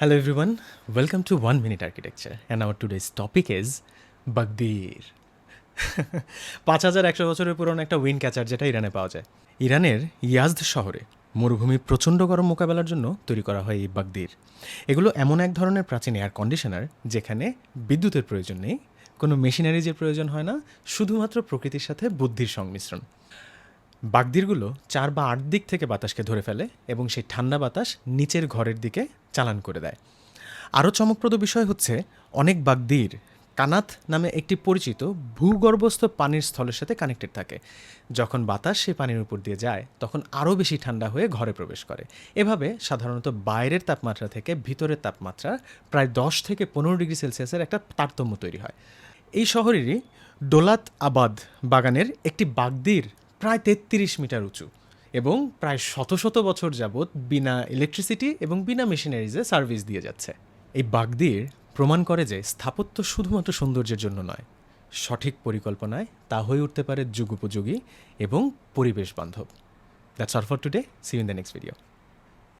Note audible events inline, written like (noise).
Hello everyone, welcome to One Minute Architecture. And our today's topic is বাগদির (laughs) পাঁচ হাজার একশো বছরের পুরনো একটা উইন ক্যাচার যেটা ইরানে পাওয়া যায়। ইরানের ইয়াজদ শহরে মরুভূমির প্রচণ্ড গরম মোকাবেলার জন্য তৈরি করা হয় এই বাগদির। এগুলো এমন এক ধরনের প্রাচীন এয়ার কন্ডিশনার যেখানে বিদ্যুতের প্রয়োজন নেই কোনো মেশিনারিজের প্রয়োজন হয় না শুধুমাত্র প্রকৃতির সাথে বুদ্ধির সংমিশ্রণ। বাগদিরগুলো চার বা আট দিক থেকে বাতাসকে ধরে ফেলে এবং সেই ঠান্ডা বাতাস নিচের ঘরের দিকে চালান করে দেয়। আরও চমকপ্রদ বিষয় হচ্ছে, অনেক বাগদির কানাত নামে একটি পরিচিত ভূগর্ভস্থ পানির স্থলের সাথে কানেক্টেড থাকে। যখন বাতাস সেই পানির উপর দিয়ে যায়, তখন আরও বেশি ঠান্ডা হয়ে ঘরে প্রবেশ করে। এভাবে সাধারণত বাইরের তাপমাত্রা থেকে ভিতরের তাপমাত্রা প্রায় দশ থেকে পনেরো ডিগ্রি সেলসিয়াসের একটা তারতম্য তৈরি হয়। এই শহরেরই ডোলাত আবাদ বাগানের একটি বাগদির প্রায় তেত্রিশ মিটার উঁচু এবং প্রায় শত শত বছর যাবৎ বিনা ইলেকট্রিসিটি এবং বিনা মেশিনারিজে সার্ভিস দিয়ে যাচ্ছে। এই বাগদির প্রমাণ করে যে স্থাপত্য শুধুমাত্র সৌন্দর্যের জন্য নয়, সঠিক পরিকল্পনায় তা হয়ে উঠতে পারে যুগোপযোগী এবং পরিবেশ বান্ধব। That's all for today see in the next video